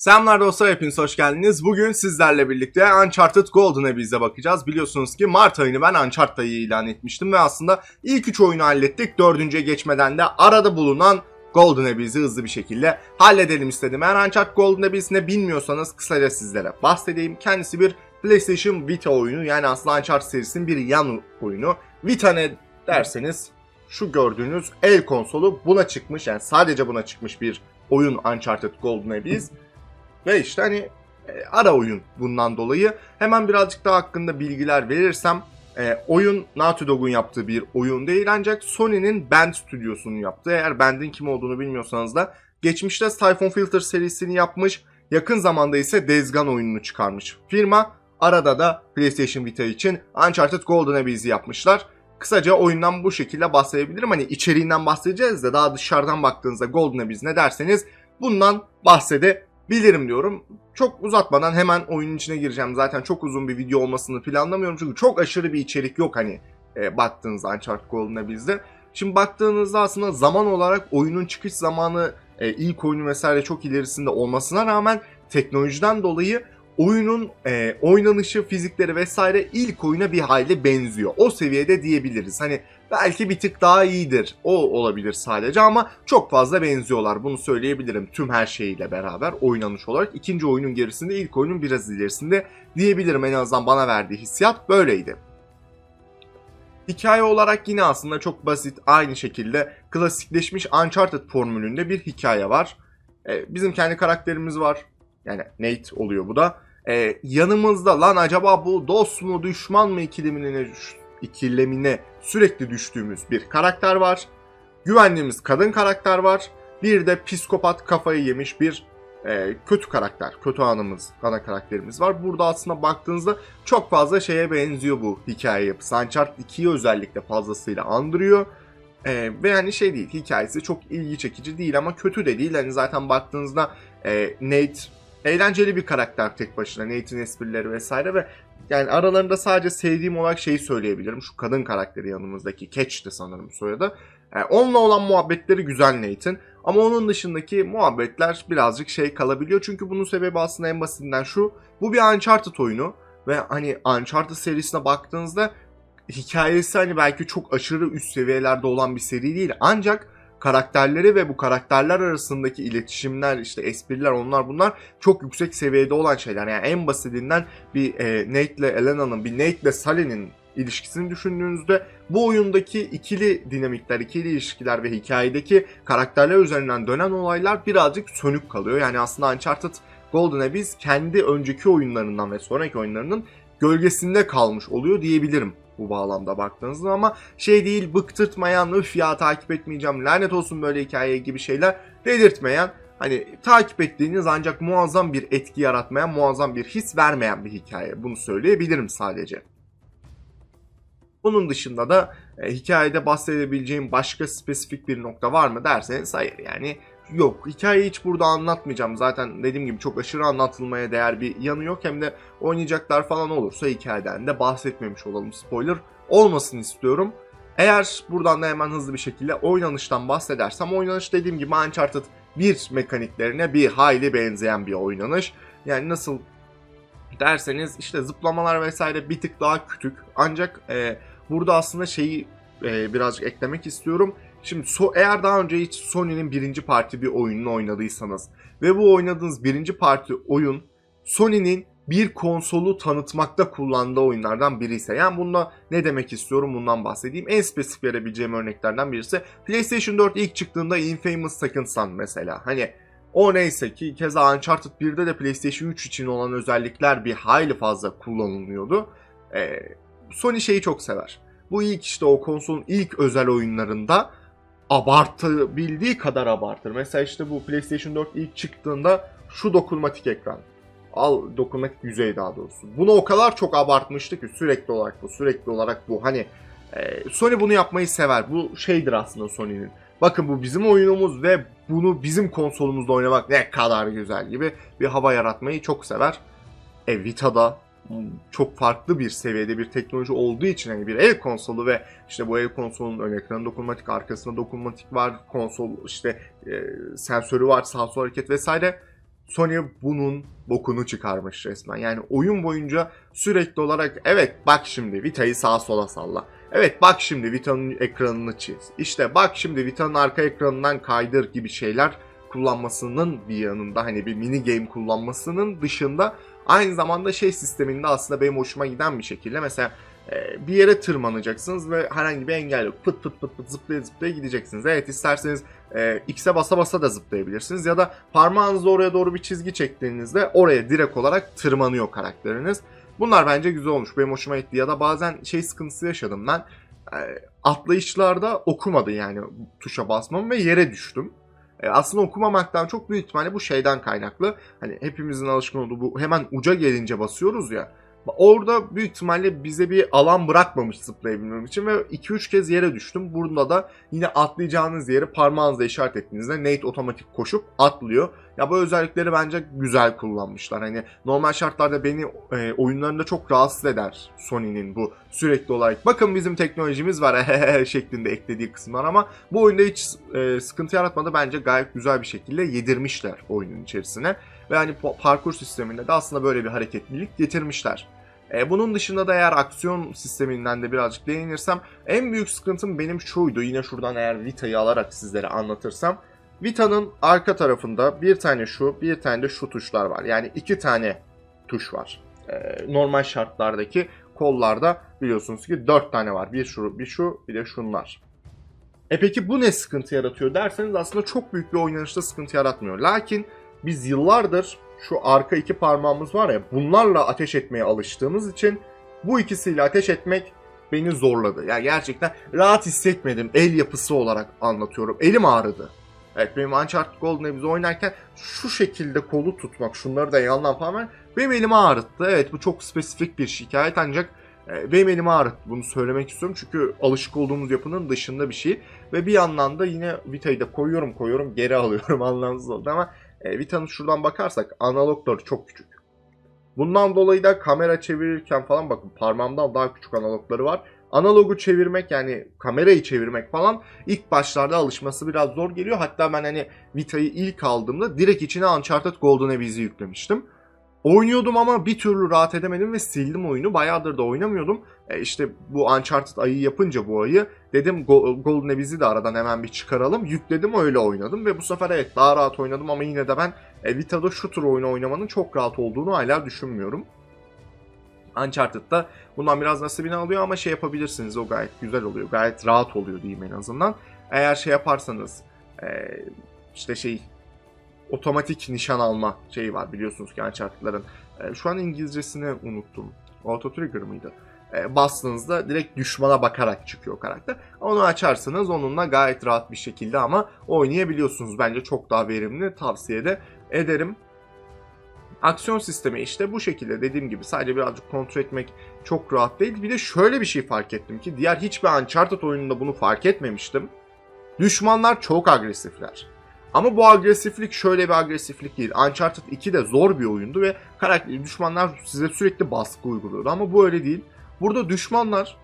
Selamlar dostlar hepiniz hoş geldiniz. Bugün sizlerle birlikte Uncharted Golden Abyss'e bakacağız. Biliyorsunuz ki Mart ayını ben Uncharted ilan etmiştim ve aslında ilk 3 oyunu hallettik. Dördüncüye geçmeden de arada bulunan Golden Abyss'i hızlı bir şekilde halledelim istedim. Eğer Uncharted Golden Abyss ne bilmiyorsanız kısaca sizlere bahsedeyim. Kendisi bir PlayStation Vita oyunu yani aslında Uncharted serisinin bir yan oyunu. Vita ne derseniz şu gördüğünüz el konsolu buna çıkmış yani sadece buna çıkmış bir oyun Uncharted Golden Abyss. Ve işte hani e, ara oyun bundan dolayı. Hemen birazcık daha hakkında bilgiler verirsem e, oyun Naughty Dog'un yaptığı bir oyun değil ancak Sony'nin Band stüdyosunun yaptığı. Eğer Band'in kim olduğunu bilmiyorsanız da geçmişte Siphon Filter serisini yapmış, yakın zamanda ise Days Gone oyununu çıkarmış. Firma arada da PlayStation Vita için Uncharted Golden Abyss'i yapmışlar. Kısaca oyundan bu şekilde bahsedebilirim. Hani içeriğinden bahsedeceğiz de daha dışarıdan baktığınızda Golden Abyss ne derseniz bundan bahsedebilirim bilirim diyorum. Çok uzatmadan hemen oyunun içine gireceğim. Zaten çok uzun bir video olmasını planlamıyorum. Çünkü çok aşırı bir içerik yok hani e, baktığınızda Uncharted Golden'a bizde. Şimdi baktığınızda aslında zaman olarak oyunun çıkış zamanı e, ilk oyunu vesaire çok ilerisinde olmasına rağmen teknolojiden dolayı oyunun e, oynanışı, fizikleri vesaire ilk oyuna bir hayli benziyor. O seviyede diyebiliriz. Hani belki bir tık daha iyidir. O olabilir sadece ama çok fazla benziyorlar. Bunu söyleyebilirim tüm her şeyiyle beraber oynanış olarak. ikinci oyunun gerisinde, ilk oyunun biraz ilerisinde diyebilirim. En azından bana verdiği hissiyat böyleydi. Hikaye olarak yine aslında çok basit, aynı şekilde klasikleşmiş Uncharted formülünde bir hikaye var. Ee, bizim kendi karakterimiz var. Yani Nate oluyor bu da. Ee, yanımızda lan acaba bu dost mu düşman mı ikilemine, ikilemine sürekli düştüğümüz bir karakter var. Güvendiğimiz kadın karakter var. Bir de psikopat kafayı yemiş bir e, kötü karakter, kötü anımız, ana karakterimiz var. Burada aslında baktığınızda çok fazla şeye benziyor bu hikaye yapısı. Uncharted 2'yi özellikle fazlasıyla andırıyor. E, ve hani şey değil, hikayesi çok ilgi çekici değil ama kötü de değil. Hani zaten baktığınızda e, Nate eğlenceli bir karakter tek başına. Nate'in esprileri vesaire ve yani aralarında sadece sevdiğim olarak şeyi söyleyebilirim. Şu kadın karakteri yanımızdaki Catch'ti sanırım soyadı. Yani onunla olan muhabbetleri güzel Nate'in. Ama onun dışındaki muhabbetler birazcık şey kalabiliyor. Çünkü bunun sebebi aslında en basitinden şu. Bu bir Uncharted oyunu. Ve hani Uncharted serisine baktığınızda hikayesi hani belki çok aşırı üst seviyelerde olan bir seri değil. Ancak karakterleri ve bu karakterler arasındaki iletişimler işte espriler onlar bunlar çok yüksek seviyede olan şeyler. Yani en basitinden bir e, Nate ile Elena'nın bir Nate ile Sally'nin ilişkisini düşündüğünüzde bu oyundaki ikili dinamikler, ikili ilişkiler ve hikayedeki karakterler üzerinden dönen olaylar birazcık sönük kalıyor. Yani aslında Uncharted Golden Abyss kendi önceki oyunlarından ve sonraki oyunlarının gölgesinde kalmış oluyor diyebilirim bu bağlamda baktığınızda ama şey değil bıktırtmayan öf ya takip etmeyeceğim lanet olsun böyle hikaye gibi şeyler dedirtmeyen hani takip ettiğiniz ancak muazzam bir etki yaratmayan muazzam bir his vermeyen bir hikaye bunu söyleyebilirim sadece. Bunun dışında da e, hikayede bahsedebileceğim başka spesifik bir nokta var mı derseniz hayır yani yok. Hikayeyi hiç burada anlatmayacağım. Zaten dediğim gibi çok aşırı anlatılmaya değer bir yanı yok. Hem de oynayacaklar falan olursa hikayeden de bahsetmemiş olalım. Spoiler olmasın istiyorum. Eğer buradan da hemen hızlı bir şekilde oynanıştan bahsedersem oynanış dediğim gibi Uncharted 1 mekaniklerine bir hayli benzeyen bir oynanış. Yani nasıl derseniz işte zıplamalar vesaire bir tık daha küçük. Ancak e, burada aslında şeyi e, birazcık eklemek istiyorum. Şimdi so eğer daha önce hiç Sony'nin birinci parti bir oyununu oynadıysanız ve bu oynadığınız birinci parti oyun Sony'nin bir konsolu tanıtmakta kullandığı oyunlardan biri ise yani bunda ne demek istiyorum bundan bahsedeyim. En spesifik verebileceğim örneklerden birisi PlayStation 4 ilk çıktığında Infamous Second Son mesela. Hani o neyse ki keza Uncharted 1'de de PlayStation 3 için olan özellikler bir hayli fazla kullanılıyordu. Ee, Sony şeyi çok sever. Bu ilk işte o konsolun ilk özel oyunlarında abartabildiği kadar abartır. Mesela işte bu PlayStation 4 ilk çıktığında şu dokunmatik ekran. Al dokunmatik yüzey daha doğrusu. Bunu o kadar çok abartmıştı ki sürekli olarak bu, sürekli olarak bu. Hani e, Sony bunu yapmayı sever. Bu şeydir aslında Sony'nin. Bakın bu bizim oyunumuz ve bunu bizim konsolumuzda oynamak ne kadar güzel gibi bir hava yaratmayı çok sever. E Vita'da çok farklı bir seviyede bir teknoloji olduğu için hani bir el konsolu ve işte bu el konsolunun ön ekranı dokunmatik, arkasında dokunmatik var, konsol işte e, sensörü var, sağ sol hareket vesaire. Sony bunun bokunu çıkarmış resmen. Yani oyun boyunca sürekli olarak evet bak şimdi Vita'yı sağa sola salla. Evet bak şimdi Vita'nın ekranını çiz. İşte bak şimdi Vita'nın arka ekranından kaydır gibi şeyler kullanmasının bir yanında hani bir mini game kullanmasının dışında aynı zamanda şey sisteminde aslında benim hoşuma giden bir şekilde mesela e, bir yere tırmanacaksınız ve herhangi bir engel yok. Pıt pıt pıt pıt zıplaya zıplaya gideceksiniz. Evet isterseniz e, X'e basa basa da zıplayabilirsiniz ya da parmağınızla oraya doğru bir çizgi çektiğinizde oraya direkt olarak tırmanıyor karakteriniz. Bunlar bence güzel olmuş. Benim hoşuma gitti. Ya da bazen şey sıkıntısı yaşadım ben. E, atlayışlarda okumadı yani tuşa basmam ve yere düştüm. E, aslında okumamaktan çok büyük ihtimalle bu şeyden kaynaklı. Hani hepimizin alışkın olduğu bu hemen uca gelince basıyoruz ya. Orada büyük ihtimalle bize bir alan bırakmamış zıplayabilmem için ve 2-3 kez yere düştüm. Burada da yine atlayacağınız yeri parmağınızla işaret ettiğinizde Nate otomatik koşup atlıyor. Ya bu özellikleri bence güzel kullanmışlar. Hani normal şartlarda beni e, oyunlarında çok rahatsız eder Sony'nin bu sürekli olarak bakın bizim teknolojimiz var şeklinde eklediği kısımlar ama bu oyunda hiç e, sıkıntı yaratmadı. Bence gayet güzel bir şekilde yedirmişler oyunun içerisine. Ve hani parkur sisteminde de aslında böyle bir hareketlilik getirmişler. E, bunun dışında da eğer aksiyon sisteminden de birazcık değinirsem en büyük sıkıntım benim şuydu. Yine şuradan eğer Vita'yı alarak sizlere anlatırsam. Vita'nın arka tarafında bir tane şu, bir tane de şu tuşlar var. Yani iki tane tuş var. E, normal şartlardaki kollarda biliyorsunuz ki dört tane var. Bir şu, bir şu, bir de şunlar. E peki bu ne sıkıntı yaratıyor derseniz aslında çok büyük bir oynanışta sıkıntı yaratmıyor. Lakin biz yıllardır şu arka iki parmağımız var ya bunlarla ateş etmeye alıştığımız için bu ikisiyle ateş etmek beni zorladı. Yani gerçekten rahat hissetmedim el yapısı olarak anlatıyorum. Elim ağrıdı. Evet benim Uncharted Golden Abyss oynarken şu şekilde kolu tutmak, şunları da yandan falan benim elimi ağrıttı. Evet bu çok spesifik bir şikayet ancak e, benim elimi ağrıttı. Bunu söylemek istiyorum çünkü alışık olduğumuz yapının dışında bir şey. Ve bir yandan da yine Vita'yı da koyuyorum koyuyorum geri alıyorum anlamsız oldu ama e, Vita'nın şuradan bakarsak analogları çok küçük. Bundan dolayı da kamera çevirirken falan bakın parmağımdan daha küçük analogları var. Analogu çevirmek yani kamerayı çevirmek falan ilk başlarda alışması biraz zor geliyor. Hatta ben hani Vita'yı ilk aldığımda direkt içine Uncharted Golden Abyss'i yüklemiştim. Oynuyordum ama bir türlü rahat edemedim ve sildim oyunu. Bayağıdır da oynamıyordum. E işte bu Uncharted ayı yapınca bu ayı dedim Golden Abyss'i de aradan hemen bir çıkaralım. Yükledim öyle oynadım ve bu sefer evet daha rahat oynadım ama yine de ben e, Vita'da tür oyunu oynamanın çok rahat olduğunu hala düşünmüyorum. Uncharted'da bundan biraz nasibini alıyor ama şey yapabilirsiniz o gayet güzel oluyor. Gayet rahat oluyor diyeyim en azından. Eğer şey yaparsanız e, işte şey otomatik nişan alma şeyi var biliyorsunuz ki Uncharted'ların. E, şu an İngilizcesini unuttum. Auto Trigger mıydı? E, bastığınızda direkt düşmana bakarak çıkıyor karakter. Onu açarsanız onunla gayet rahat bir şekilde ama oynayabiliyorsunuz. Bence çok daha verimli tavsiye de ederim. Aksiyon sistemi işte bu şekilde dediğim gibi sadece birazcık kontrol etmek çok rahat değil. Bir de şöyle bir şey fark ettim ki diğer hiçbir Uncharted oyununda bunu fark etmemiştim. Düşmanlar çok agresifler. Ama bu agresiflik şöyle bir agresiflik değil. Uncharted 2 de zor bir oyundu ve karakter düşmanlar size sürekli baskı uyguluyordu ama bu öyle değil. Burada düşmanlar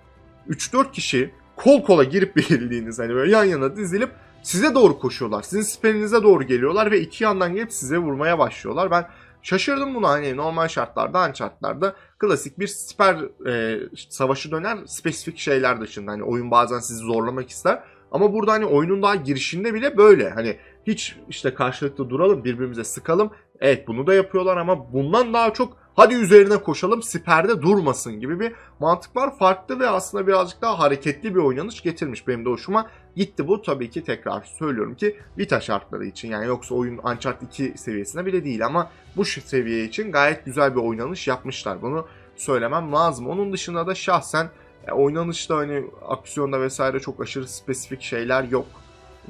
3-4 kişi kol kola girip bildiğiniz hani böyle yan yana dizilip size doğru koşuyorlar. Sizin siperinize doğru geliyorlar ve iki yandan gelip size vurmaya başlıyorlar. Ben şaşırdım buna hani normal şartlarda Uncharted'larda klasik bir siper e, savaşı döner spesifik şeyler dışında. Hani oyun bazen sizi zorlamak ister. Ama burada hani oyunun daha girişinde bile böyle. Hani hiç işte karşılıklı duralım birbirimize sıkalım. Evet bunu da yapıyorlar ama bundan daha çok hadi üzerine koşalım siperde durmasın gibi bir mantık var. Farklı ve aslında birazcık daha hareketli bir oynanış getirmiş. Benim de hoşuma gitti bu. Tabii ki tekrar söylüyorum ki Vita şartları için yani yoksa oyun Uncharted 2 seviyesine bile değil ama bu seviye için gayet güzel bir oynanış yapmışlar. Bunu söylemem lazım. Onun dışında da şahsen e, oynanışta hani aksiyonda vesaire çok aşırı spesifik şeyler yok.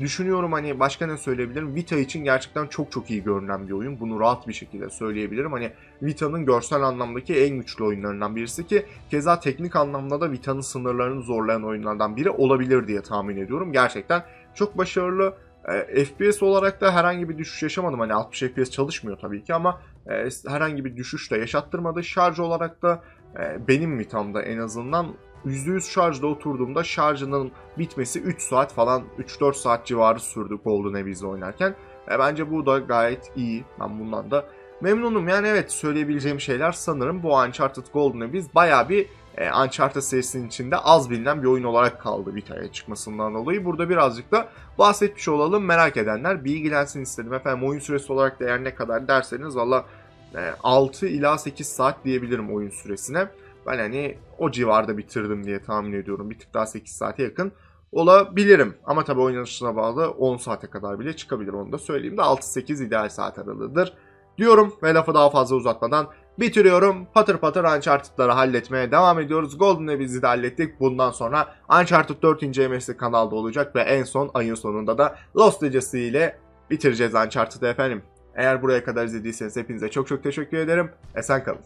Düşünüyorum hani başka ne söyleyebilirim? Vita için gerçekten çok çok iyi görünen bir oyun. Bunu rahat bir şekilde söyleyebilirim. Hani Vita'nın görsel anlamdaki en güçlü oyunlarından birisi ki keza teknik anlamda da Vita'nın sınırlarını zorlayan oyunlardan biri olabilir diye tahmin ediyorum. Gerçekten çok başarılı. E, FPS olarak da herhangi bir düşüş yaşamadım. Hani 60 FPS çalışmıyor tabii ki ama e, herhangi bir düşüş de yaşattırmadı. Şarj olarak da e, benim Vita'mda en azından %100 şarjda oturduğumda şarjının bitmesi 3 saat falan 3-4 saat civarı sürdü Golden Abyss'i oynarken. E, bence bu da gayet iyi. Ben bundan da memnunum. Yani evet söyleyebileceğim şeyler sanırım bu Uncharted Golden Abyss bayağı bir e, Uncharted serisinin içinde az bilinen bir oyun olarak kaldı Vita'ya çıkmasından dolayı. Burada birazcık da bahsetmiş olalım. Merak edenler bilgilensin istedim. Efendim oyun süresi olarak değer ne kadar derseniz valla e, 6 ila 8 saat diyebilirim oyun süresine. Ben hani o civarda bitirdim diye tahmin ediyorum. Bir tık daha 8 saate yakın olabilirim. Ama tabii oynanışına bağlı 10 saate kadar bile çıkabilir onu da söyleyeyim de 6-8 ideal saat aralığıdır diyorum ve lafı daha fazla uzatmadan bitiriyorum. Patır patır Uncharted'ları halletmeye devam ediyoruz. Golden Abyss'i de hallettik. Bundan sonra Uncharted 4 incelemesi kanalda olacak ve en son ayın sonunda da Lost Legacy ile bitireceğiz Uncharted'ı efendim. Eğer buraya kadar izlediyseniz hepinize çok çok teşekkür ederim. Esen kalın.